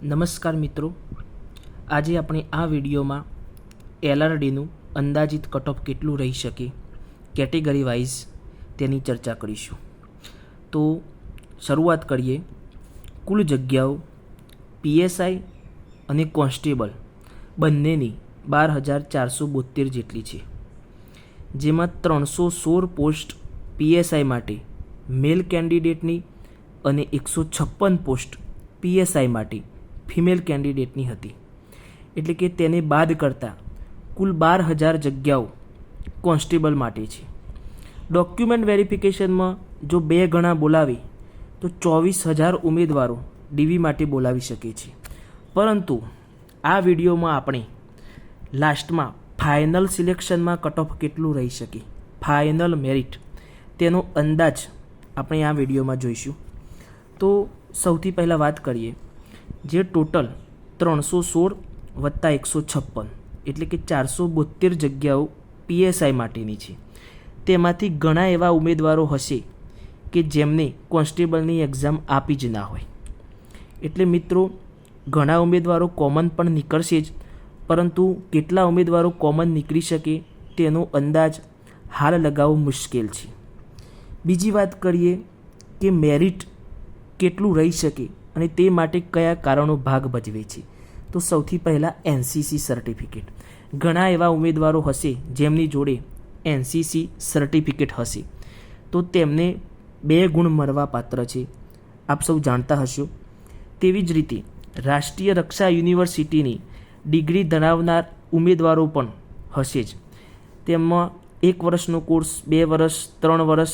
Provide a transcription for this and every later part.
નમસ્કાર મિત્રો. આજે આપણે આ વિડીયોમાં એલઆરડીનું અંદાજિત કટઓફ કેટલું રહી શકે, કેટેગરી વાઇઝ તેની ચર્ચા કરીશું. તો શરૂઆત કરીએ. કુલ જગ્યાઓ, પીએસઆઈ અને કોન્સ્ટેબલ બંનેની બાર હજાર ચારસો બોતેર જેટલી છે. જેમાં ત્રણસો સોળ પોસ્ટ પીએસઆઈ માટે મેલ કેન્ડિડેટની અને એકસો છપ્પન પોસ્ટ પીએસઆઈ માટે ફિમેલ કેન્ડિડેટની હતી. એટલે કે તેને બાદ કરતાં કુલ બાર હજાર જગ્યાઓ કોન્સ્ટેબલ માટે છે. ડોક્યુમેન્ટ વેરિફિકેશનમાં જો બે ગણા બોલાવી, તો ચોવીસ હજાર ઉમેદવારો ડીવી માટે બોલાવી શકે છે. પરંતુ આ વિડીયોમાં આપણે લાસ્ટમાં ફાઇનલ સિલેક્શનમાં કટઓફ કેટલું રહી શકે, ફાઇનલ મેરિટ તેનો અંદાજ આપણે આ વિડીયોમાં જોઈશું. તો સૌથી પહેલાં વાત કરીએ જે ટોટલ ત્રણસો સોળ વત્તા એકસો છપ્પન એટલે કે ચારસો બોતેર જગ્યાઓ પીએસઆઈ માટેની છે. તેમાંથી ઘણા એવા ઉમેદવારો હશે કે જેમને કોન્સ્ટેબલની એક્ઝામ આપી જ ના હોય. એટલે મિત્રો, ઘણા ઉમેદવારો કોમન પણ નીકળશે જ, પરંતુ કેટલા ઉમેદવારો કોમન નીકળી શકે તેનો અંદાજ હાલ લગાવવો મુશ્કેલ છે. બીજી વાત કરીએ કે મેરિટ કેટલું રહી શકે અને તે માટે કયા કારણો ભાગ ભજવે છે? તો સૌથી પહેલાં એનસીસી સર્ટિફિકેટ ઘણા એવા ઉમેદવારો હશે જેમની જોડે એનસીસી સર્ટિફિકેટ હશે. તો તેમને બે ગુણ મળવા પાત્ર છે. આપ સૌ જાણતા હશો. તેવી જ રીતે રાષ્ટ્રીય રક્ષા યુનિવર્સિટીની ડિગ્રી ધરાવનાર ઉમેદવારો પણ હશે જ. તેમાં એક વર્ષનો કોર્સ, બે વર્ષ, ત્રણ વર્ષ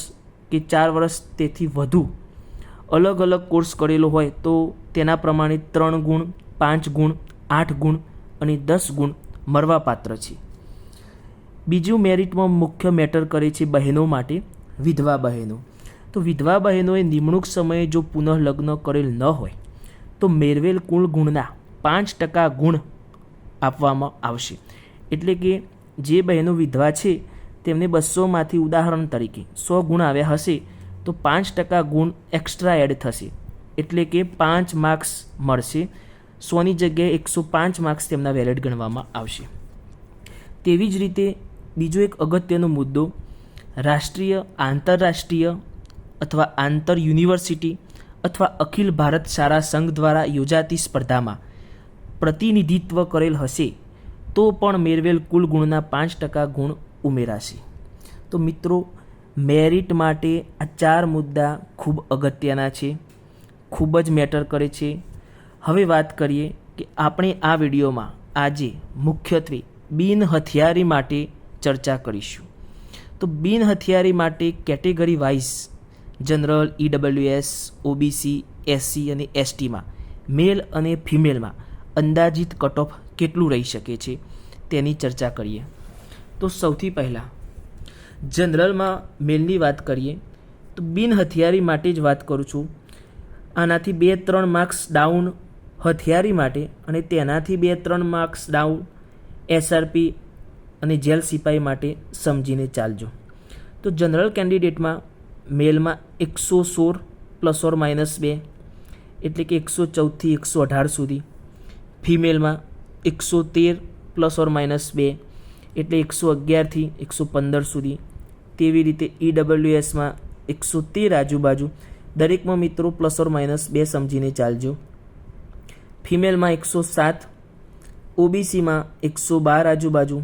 કે ચાર વર્ષ તેથી વધુ અલગ અલગ કોર્સ કરેલો હોય તો તેના પ્રમાણે ત્રણ ગુણ, પાંચ ગુણ, આઠ ગુણ અને દસ ગુણ મળવાપાત્ર છે. બીજું મેરિટમાં મુખ્ય મેટર કરે છે બહેનો માટે વિધવા બહેનો. તો વિધવા બહેનોએ નિમણૂક સમયે જો પુનઃ લગ્ન કરેલ ન હોય, તો મેળવેલ કુલ ગુણના પાંચ ટકા ગુણ આપવામાં આવશે. એટલે કે જે બહેનો વિધવા છે, તેમને બસોમાંથી ઉદાહરણ તરીકે સો ગુણ આવ્યા હશે તો પાંચ ટકા ગુણ એક્સ્ટ્રા એડ થશે. એટલે કે પાંચ માર્ક્સ મળશે. સોની જગ્યાએ એકસો પાંચ માર્ક્સ તેમના વેલિડ ગણવામાં આવશે. તેવી જ રીતે બીજો એક અગત્યનો મુદ્દો, રાષ્ટ્રીય, આંતરરાષ્ટ્રીય અથવા આંતર યુનિવર્સિટી અથવા અખિલ ભારત શાળા સંઘ દ્વારા યોજાતી સ્પર્ધામાં પ્રતિનિધિત્વ કરેલ હશે, તો પણ મેળવેલ કુલ ગુણના પાંચ ટકા ગુણ ઉમેરાશે. તો મિત્રો મેરિટ માટે આ ચાર મુદ્દા ખૂબ અગત્યના છે. ખૂબ જ મેટર કરે છે. હવે વાત કરીએ કે આપણે આ વિડીયોમાં આજે મુખ્યત્વે બિન હથિયારી માટે ચર્ચા કરીશું. તો બિન હથિયારી માટે category wise general EWS OBC, SC અને એસટીમાં મેલ અને ફિમેલમાં અંદાજિત કટઓફ કેટલું રહી શકે છે તેની ચર્ચા કરીએ. તો સૌથી પહેલાં જનરલમાં મેલની વાત કરીએ, તો બિન હથિયારી માટે જ વાત કરું છું. આનાથી બે ત્રણ માર્ક્સ ડાઉન હથિયારી માટે અને તેનાથી બે ત્રણ માર્ક્સ ડાઉન એસઆરપી અને જેલ સિપાઈ માટે સમજીને ચાલજો. તો જનરલ કેન્ડિડેટમાં મેલમાં એકસો સોળ પ્લસ ઓર માઇનસ બે, એટલે કે એકસો ચૌદથી એકસો અઢાર સુધી. ફિમેલમાં એકસો તેર પ્લસ ઓર માઇનસ બે, એટલે એકસો અગિયારથી એકસો પંદર સુધી. તેવી રીતે ઈડબ્લ્યુએસમાં એકસો તેર આજુબાજુ દરેકમાં મિત્રો પ્લસ ઓર માઇનસ બે સમજીને ચાલજો. ફિમેલમાં એકસો સાત ઓબીસીમાં એકસો બાર આજુબાજુ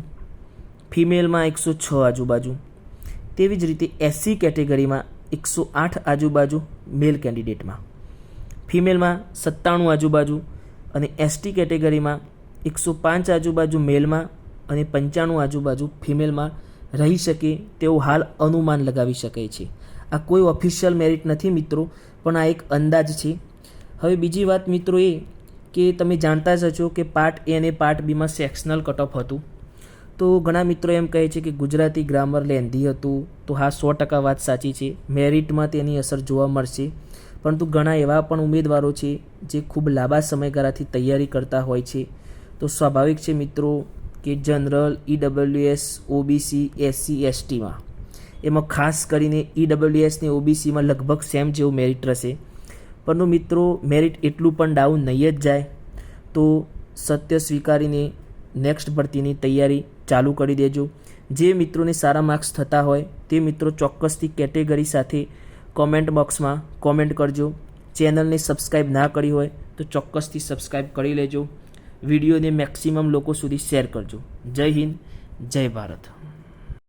ફિમેલમાં એકસો છ આજુબાજુ. તેવી જ રીતે એસસી કેટેગરીમાં એકસો આઠ આજુબાજુ મેલ કેન્ડિડેટમાં ફિમેલમાં સત્તાણું આજુબાજુ અને એસટી કેટેગરીમાં એકસો પાંચ આજુબાજુ મેલમાં અને પંચાણું આજુબાજુ ફિમેલમાં રહી શકે તેવું હાલ અનુમાન લગાવી શકાય છે. આ કોઈ ઓફિશિયલ મેરિટ નથી મિત્રો, પણ આ એક અંદાજ છે. હવે બીજી વાત મિત્રો એ કે તમે જાણતા જ છો કે પાર્ટ એ અને પાર્ટ બીમાં સેક્શનલ કટઓફ હતું. તો ઘણા મિત્રો એમ કહે છે કે ગુજરાતી ગ્રામર લેન્ધી હતું, તો હા, સો ટકા વાત સાચી છે. મેરિટમાં તેની અસર જોવા મળશે. પરંતુ ઘણા એવા પણ ઉમેદવારો છે જે ખૂબ લાંબા સમયગાળાથી તૈયારી કરતા હોય છે. તો સ્વાભાવિક છે મિત્રો કે જનરલ ઈડબ્લ્યુએસ ઓબીસી એસસી એસટીમાં એમાં ખાસ કરીને ઈડબ્લ્યુએસ ને ઓબીસીમાં લગભગ સેમ જેવું મેરિટ રહેશે. પરંતુ મિત્રો, મેરિટ એટલું પણ ડાઉન નહીં જ જાય. તો સત્ય સ્વીકારીને નેક્સ્ટ ભરતીની તૈયારી ચાલુ કરી દેજો. જે મિત્રોને સારા માર્ક્સ થતા હોય, તે મિત્રો ચોક્કસથી કેટેગરી સાથે કોમેન્ટ બોક્સમાં કોમેન્ટ કરજો. ચેનલને સબસ્ક્રાઈબ ના કરી હોય, તો ચોક્કસથી સબસ્ક્રાઈબ કરી લેજો. વિડીયોને મેક્સિમમ લોકો સુધી શેર કરજો. જય હિન્દ જય ભારત.